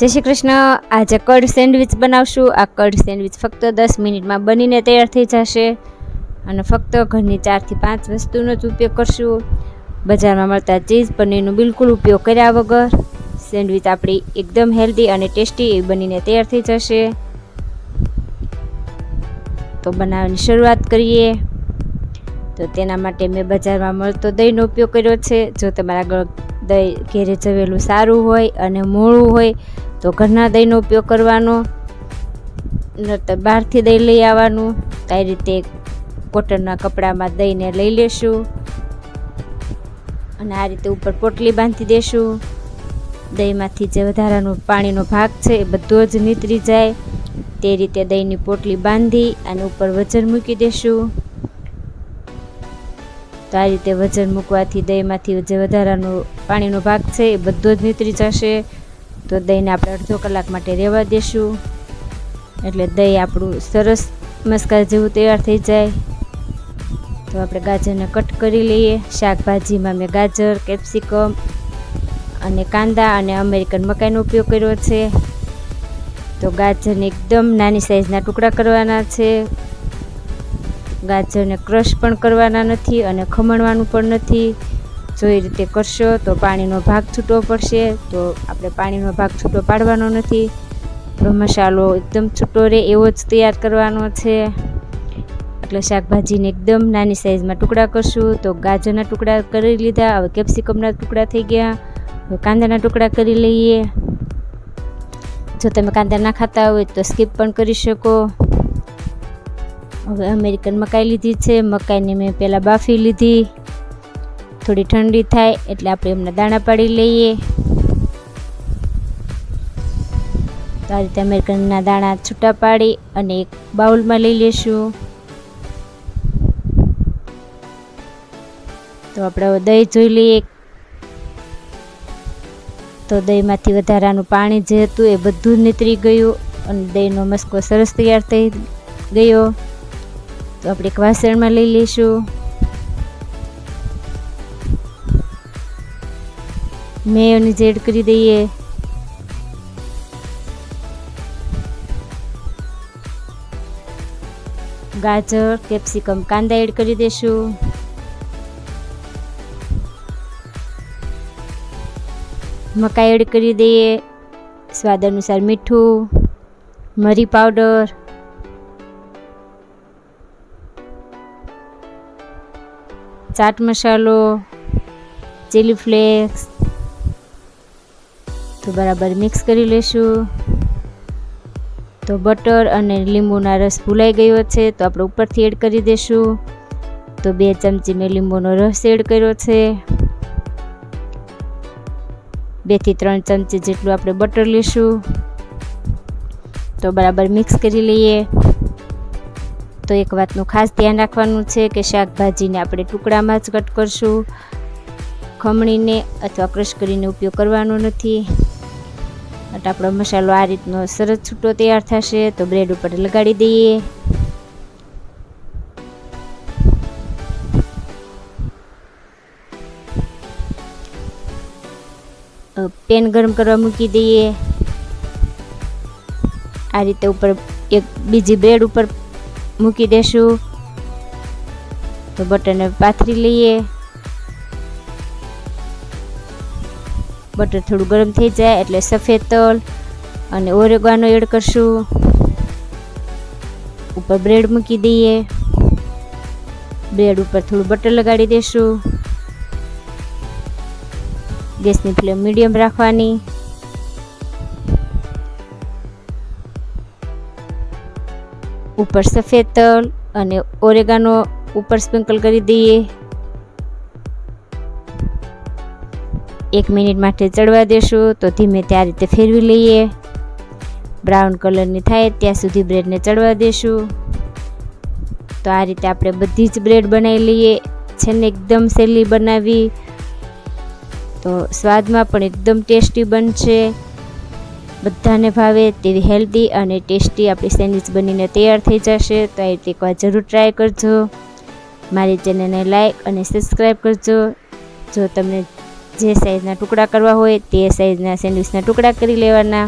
જય શ્રી કૃષ્ણ. આજે કડ સેન્ડવિચ બનાવશું. આ કડ સેન્ડવિચ ફક્ત દસ મિનિટમાં બનીને તૈયાર થઈ જશે. અને ફક્ત ઘરની ચારથી પાંચ વસ્તુનો જ ઉપયોગ કરશું. બજારમાં મળતા ચીઝ પનીરનો બિલકુલ ઉપયોગ કર્યા વગર સેન્ડવિચ આપણી એકદમ હેલ્ધી અને ટેસ્ટી એ બનીને તૈયાર થઈ જશે. તો બનાવવાની શરૂઆત કરીએ. તો તેના માટે મેં બજારમાં મળતો દહીંનો ઉપયોગ કર્યો છે. જો તમારા દહીં ઘેરે જવેલું સારું હોય અને મોળું હોય, તો ઘરના દહીંનો ઉપયોગ કરવાનો. નહીતર બહારથી દહીં લઈ આવવાનું. આ રીતે કોટનના કપડામાં દહીંને લઈ લેશું. અને આ રીતે ઉપર પોટલી બાંધી દેશું. દહીંમાંથી જે વધારાનો પાણીનો ભાગ છે એ બધો જ નીતરી જાય. તે રીતે દહીંની પોટલી બાંધી અને ઉપર વજન મૂકી દેશું. તો આ રીતે વજન મૂકવાથી દહીંમાંથી જે વધારાનો પાણીનો ભાગ છે એ બધો જ નીતરી જશે. તો દહીંને આપણે અડધો કલાક માટે રહેવા દેશું. એટલે દહીં આપણું સરસ મસ્કાર જેવું તૈયાર થઈ જાય. તો આપણે ગાજરને કટ કરી લઈએ. શાકભાજીમાં મેં ગાજર, કેપ્સિકમ અને કાંદા અને અમેરિકન મકાઈનો ઉપયોગ કર્યો છે. તો ગાજરને એકદમ નાની સાઇઝના ટુકડા કરવાના છે. ગાજરને ક્રશ પણ કરવાના નથી અને ખમણવાનું પણ નથી. જો એ રીતે કરશો તો પાણીનો ભાગ છૂટો પડશે. તો આપણે પાણીનો ભાગ છૂટો પાડવાનો નથી. તો મસાલો એકદમ છૂટો રહે એવો જ તૈયાર કરવાનો છે. એટલે શાકભાજીને એકદમ નાની સાઈઝમાં ટુકડા કરશું. તો ગાજરના ટુકડા કરી લીધા. હવે કેપ્સિકમના ટુકડા થઈ ગયા. હવે કાંદાના ટુકડા કરી લઈએ. જો તમે કાંદા ના ખાતા હોય તો સ્કીપ પણ કરી શકો. હવે અમેરિકન મકાઈ લીધી છે. મકાઈને મેં પહેલાં બાફી લીધી. થોડી ઠંડી થાય એટલે આપણે એમના દાણા પાડી લઈએ. તો આ રીતે અમેરિકનના દાણા છૂટા પાડી અને એક બાઉલમાં લઈ લેશું. તો આપણે દહીં જોઈ લઈએ. તો દહીંમાંથી વધારાનું પાણી જે હતું એ બધું નીતરી ગયું અને દહીંનો મસ્કો સરસ તૈયાર થઈ ગયો. તો આપણે એક વાસણમાં લઈ લઈશું. મેયોનીઝ એડ કરી દઈએ. ગાજર, કેપ્સિકમ, કાંદા એડ કરી દઈશું. મકાઈ એડ કરી દઈએ. સ્વાદ અનુસાર મીઠું, મરી પાવડર ચાટ મસાલો ચીલી ફ્લેક્સ તો બરાબર મિક્સ કરી લેશું. તો બટર અને લીંબુના રસ ભૂલાઈ ગયો છે, તો આપણે ઉપરથી એડ કરી દઈશું તો બે ચમચી મેં લીંબુનો રસ એડ કર્યો છે. બેથી ત્રણ ચમચી જેટલું આપણે બટર લઈશું તો બરાબર મિક્સ કરી લઈએ. તો એક વાતનું ખાસ ધ્યાન રાખવાનું છે કે શાકભાજીને આપણે ટુકડામાં જ કટ કરશું. ખમણીને અથવા ક્રશ કરીને ઉપયોગ કરવાનો નથી. એટલે આપણો મસાલો આ રીતનો સરસ છૂટો તૈયાર થશે તો બ્રેડ ઉપર લગાડી દઈએ. પેન ગરમ કરવા મૂકી દઈએ. આ રીતે ઉપર એક બીજી બ્રેડ ઉપર મૂકી દેશું. તો બટરને પાથરી લઈએ. બટર થોડું ગરમ થઈ જાય એટલે સફેદ તલ અને ઓરેગાનો એડ કરશું. ઉપર બ્રેડ મૂકી દઈએ. બ્રેડ ઉપર થોડું બટર લગાડી દઈશું ગેસની ફ્લેમ મીડિયમ રાખવાની. ઉપર સફેદ તલ અને ઓરેગાનો ઉપર સ્પ્રિંકલ કરી દઈએ. એક મિનિટ માટે ચડવા દેશું, તો ધીમે ત્યાં રીતે ફેરવી લઈએ. બ્રાઉન કલરની થાય ત્યાં સુધી બ્રેડને ચડવા દેશું. તો આ રીતે આપણે બધી જ બ્રેડ બનાવી લઈએ. છે ને એકદમ સહેલી બનાવી. તો સ્વાદમાં પણ એકદમ ટેસ્ટી બનશે. બધાને ભાવે તેવી હેલ્ધી અને ટેસ્ટી આપણી સેન્ડવિચ બનીને તૈયાર થઈ જશે. તો આ રીતે એકવાર જરૂર ટ્રાય કરજો. મારી ચેનલને લાઇક અને સબસ્ક્રાઈબ કરજો. જો તમને જે સાઈઝના ટુકડા કરવા હોય તે સાઇઝના સેન્ડવિચના ટુકડા કરી લેવાના.